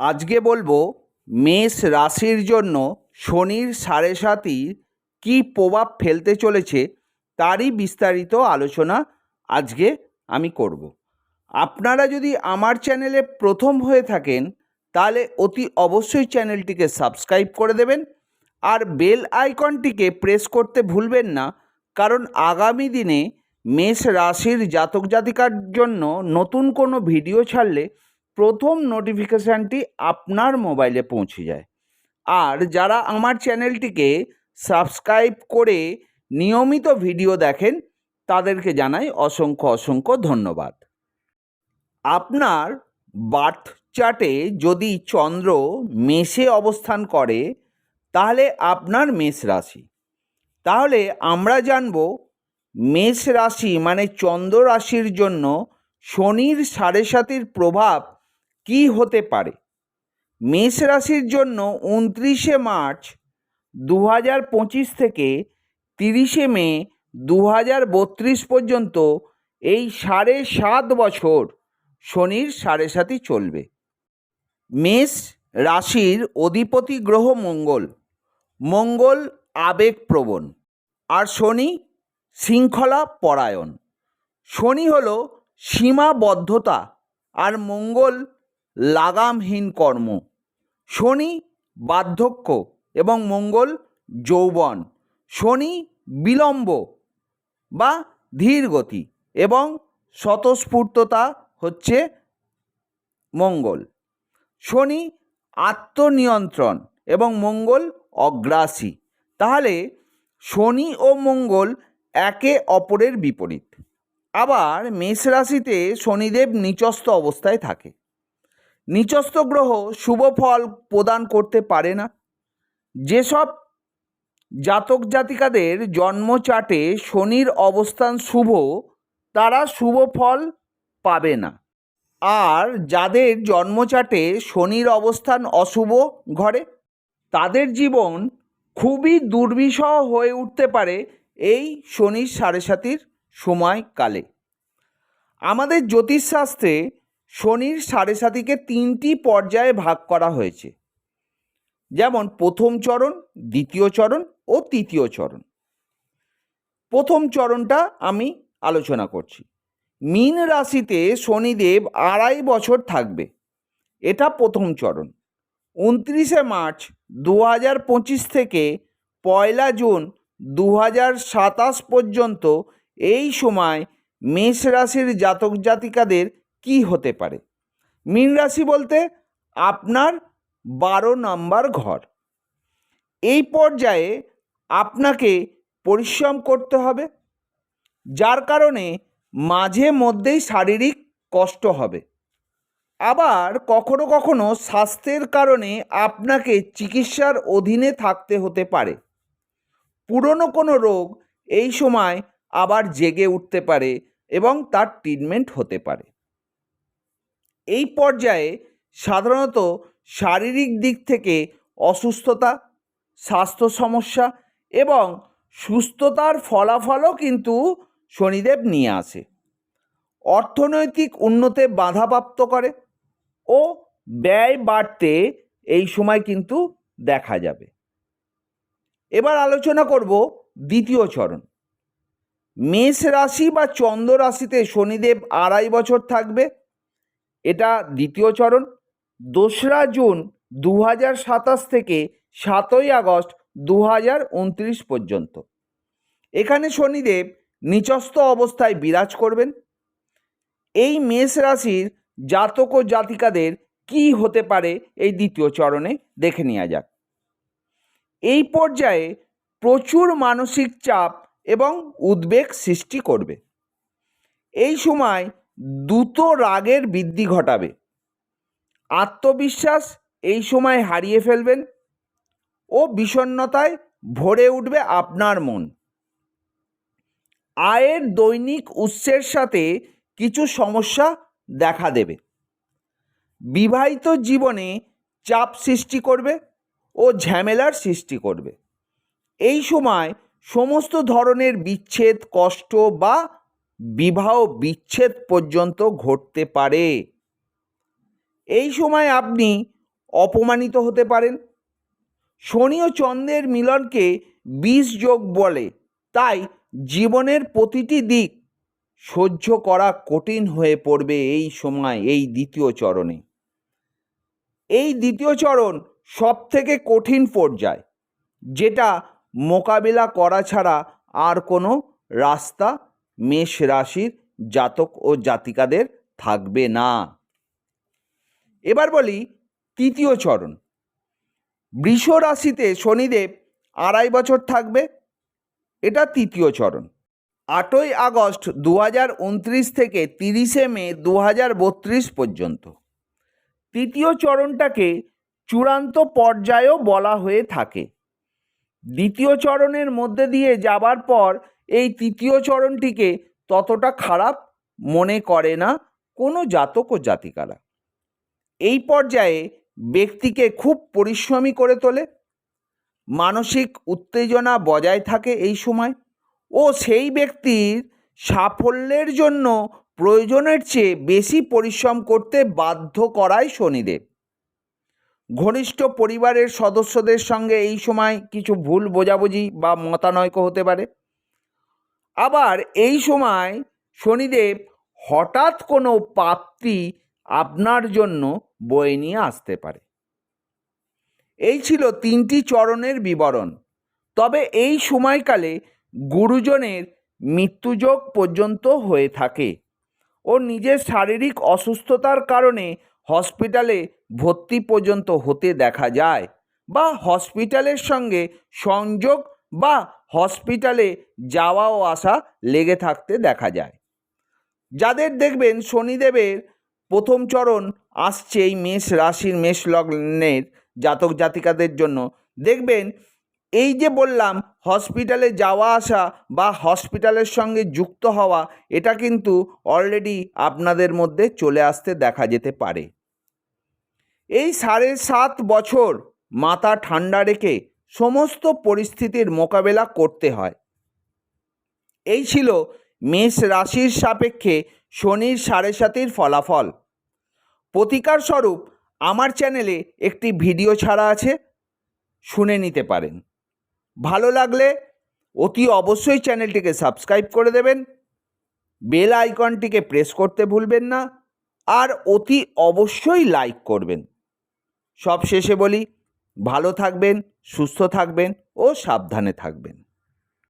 আজকে বলব, মেষ রাশির জন্য শনির সাড়ে সাতির কী প্রভাব ফেলতে চলেছে তারই বিস্তারিত আলোচনা আজকে আমি করব। আপনারা যদি আমার চ্যানেলে প্রথম হয়ে থাকেন, তাহলে অতি অবশ্যই চ্যানেলটিকে সাবস্ক্রাইব করে দেবেন আর বেল আইকনটিকে প্রেস করতে ভুলবেন না, কারণ আগামী দিনে মেষ রাশির জাতক জাতিকার জন্য নতুন কোনো ভিডিও ছাড়লে প্রথম নোটিফিকেশানটি আপনার মোবাইলে পৌঁছে যায়। আর যারা আমার চ্যানেলটিকে সাবস্ক্রাইব করে নিয়মিত ভিডিও দেখেন, তাদেরকে জানাই অসংখ্য অসংখ্য ধন্যবাদ। আপনার বার্থ চার্টে যদি চন্দ্র মেষে অবস্থান করে, তাহলে আপনার মেষ রাশি। তাহলে আমরা জানব মেষ রাশি মানে চন্দ্র রাশির জন্য শনির সাড়ে সাতির প্রভাব কী হতে পারে? মেষ রাশির জন্য উনত্রিশে মার্চ দু হাজার পঁচিশ থেকে তিরিশে মে দু হাজার বত্রিশ পর্যন্ত এই সাড়ে সাত বছর শনির সাড়ে সাতি চলবে। মেষ রাশির অধিপতি গ্রহ মঙ্গল। মঙ্গল আবেগপ্রবণ। আর শনি শৃঙ্খলা পরায়ণ। শনি হল সীমাবদ্ধতা। আর মঙ্গল লাগামহীন কর্ম। শনি বার্ধক্য এবং মঙ্গল যৌবন। শনি বিলম্ব বা ধীর গতি এবং স্বতঃস্ফূর্ততা হচ্ছে মঙ্গল। শনি আত্মনিয়ন্ত্রণ এবং মঙ্গল অগ্রাসী। তাহলে শনি ও মঙ্গল একে অপরের বিপরীত। আবার মেষ রাশিতে শনিদেব নিচস্থ অবস্থায় থাকে। নিচস্থ গ্রহ শুভ ফল প্রদান করতে পারে না। যেসব জাতক জাতিকাদের জন্ম চার্টে শনির অবস্থান শুভ, তারা শুভ ফল পাবে না। আর যাদের জন্মচাটে শনির অবস্থান অশুভ ঘরে তাদের জীবন খুবই দুর্বিষহ হয়ে উঠতে পারে এই শনির সাড়ে সাতির সময়কালে। আমাদের জ্যোতিষশাস্ত্রে শনির সাড়ে সাতিকে তিনটি পর্যায়ে ভাগ করা হয়েছে। যেমন প্রথম চরণ, দ্বিতীয় চরণ ও তৃতীয় চরণ। প্রথম চরণটা আমি আলোচনা করছি। মীন রাশিতে শনিদেব আড়াই বছর থাকবে। এটা প্রথম চরণ। উনত্রিশে মার্চ দু হাজার পঁচিশ থেকে পয়লা জুন দু হাজার সাতাশ পর্যন্ত এই সময় মেষ রাশির জাতক জাতিকাদের কি হতে পারে? মীন রাশি বলতে আপনার বারো নম্বর ঘর। এই পর্যায়ে আপনাকে পরিশ্রম করতে হবে, যার কারণে মাঝে মধ্যেই শারীরিক কষ্ট হবে। আবার কখনো কখনো স্বাস্থ্যের কারণে আপনাকে চিকিৎসার অধীনে থাকতে হতে পারে। পুরনো কোনো রোগ এই সময় আবার জেগে উঠতে পারে এবং তার ট্রিটমেন্ট হতে পারে। এই পর্যায়ে সাধারণত শারীরিক দিক থেকে অসুস্থতা, স্বাস্থ্য সমস্যা এবং সুস্থতার ফলাফলও কিন্তু শনিদেব নিয়ে আসে। অর্থনৈতিক উন্নতে বাধাপ্রাপ্ত করে ও ব্যয় বাড়তে এই সময় কিন্তু দেখা যাবে। এবার আলোচনা করব দ্বিতীয় চরণ। মেষ রাশি বা চন্দ্র রাশিতে শনিদেব আড়াই বছর থাকবে। এটা দ্বিতীয় চরণ। দোসরা জুন দু হাজার সাতাশ থেকে সাতই আগস্ট দু হাজার উনত্রিশ পর্যন্ত। এখানে শনিদেব নিচস্থ অবস্থায় বিরাজ করবেন। এই মেষ রাশির জাতক ও জাতিকাদের কি হতে পারে এই দ্বিতীয় চরণে দেখে নেওয়া যাক। এই পর্যায়ে প্রচুর মানসিক চাপ এবং উদ্বেগ সৃষ্টি করবে। এই সময় দ্রুত রাগের বৃদ্ধি ঘটাবে। আত্মবিশ্বাস এই সময় হারিয়ে ফেলবেন ও বিষণ্ণতায় ভরে উঠবে আপনার মন। আয়ের দৈনিক উৎসের সাথে কিছু সমস্যা দেখা দেবে। বিবাহিত জীবনে চাপ সৃষ্টি করবে ও ঝামেলার সৃষ্টি করবে। এই সময় সমস্ত ধরনের বিচ্ছেদ, কষ্ট বা বিবাহ বিচ্ছেদ পর্যন্ত ঘটতে পারে। এই সময় আপনি অপমানিত হতে পারেন। শনি ও চন্দ্রের মিলনকে বিষ যোগ বলে। তাই জীবনের প্রতিটি দিক সহ্য করা কঠিন হয়ে পড়বে এই সময়, এই দ্বিতীয় চরণে। এই দ্বিতীয় চরণ সব থেকে কঠিন পর্যায়, যেটা মোকাবিলা করা ছাড়া আর কোনো রাস্তা মেষ রাশির জাতক ও জাতিকাদের থাকবে না। এবার বলি তৃতীয় চরণ। বৃষ রাশিতে শনিদেব আড়াই বছর থাকবে, এটা তৃতীয় চরণ। আটই আগস্ট দু হাজার উনত্রিশ থেকে তিরিশে মে দু হাজার বত্রিশ পর্যন্ত। তৃতীয় চরণটাকে চূড়ান্ত পর্যায়েও বলা হয়ে থাকে। দ্বিতীয় চরণের মধ্যে দিয়ে যাবার পর এই তৃতীয় চরণটিকে ততটা খারাপ মনে করে না কোনো জাতক ও জাতিকারা। এই পর্যায়ে ব্যক্তিকে খুব পরিশ্রমী করে তোলে, মানসিক উত্তেজনা বজায় থাকে এই সময় ও সেই ব্যক্তির সাফল্যের জন্য প্রয়োজনের চেয়ে বেশি পরিশ্রম করতে বাধ্য করায় শনিদেব। ঘনিষ্ঠ পরিবারের সদস্যদের সঙ্গে এই সময় কিছু ভুল বোঝাবুঝি বা মতানৈক্য হতে পারে। আবার এই সময় শনিদেব হঠাৎ কোনো প্রাপ্তি আপনার জন্য বয়ে নিয়ে আসতে পারে। এই ছিল তিনটি চরণের বিবরণ। তবে এই সময়কালে গুরুজনের মৃত্যুযোগ পর্যন্ত হয়ে থাকে ও নিজের শারীরিক অসুস্থতার কারণে হসপিটালে ভর্তি পর্যন্ত হতে দেখা যায় বা হসপিটালের সঙ্গে সংযোগ বা হসপিটালে যাওয়া ও আসা লেগে থাকতে দেখা যায়। যাদের দেখবেন শনিদেবের প্রথম চরণ আসছে এই মেষ রাশির মেষ লগ্নের জাতক জাতিকাদের জন্য, দেখবেন এই যে বললাম হসপিটালে যাওয়া আসা বা হসপিটালের সঙ্গে যুক্ত হওয়া, এটা কিন্তু অলরেডি আপনাদের মধ্যে চলে আসতে দেখা যেতে পারে। এই সাড়ে সাত বছর মাথা ঠান্ডা রেখে সমস্ত পরিস্থিতির মোকাবেলা করতে হয়। এই ছিল মেষ রাশির সাপেক্ষে শনির সাড়ে সাতির ফলাফল। প্রতিকার স্বরূপ আমার চ্যানেলে একটি ভিডিও ছাড়া আছে, শুনে নিতে পারেন। ভালো লাগলে অতি অবশ্যই চ্যানেলটিকে সাবস্ক্রাইব করে দেবেন। বেল আইকনটিকে প্রেস করতে ভুলবেন না, আর অতি অবশ্যই লাইক করবেন। সব শেষে বলি ভালো থাকবেন সুস্থ থাকবেন ও সাবধানে থাকবেন।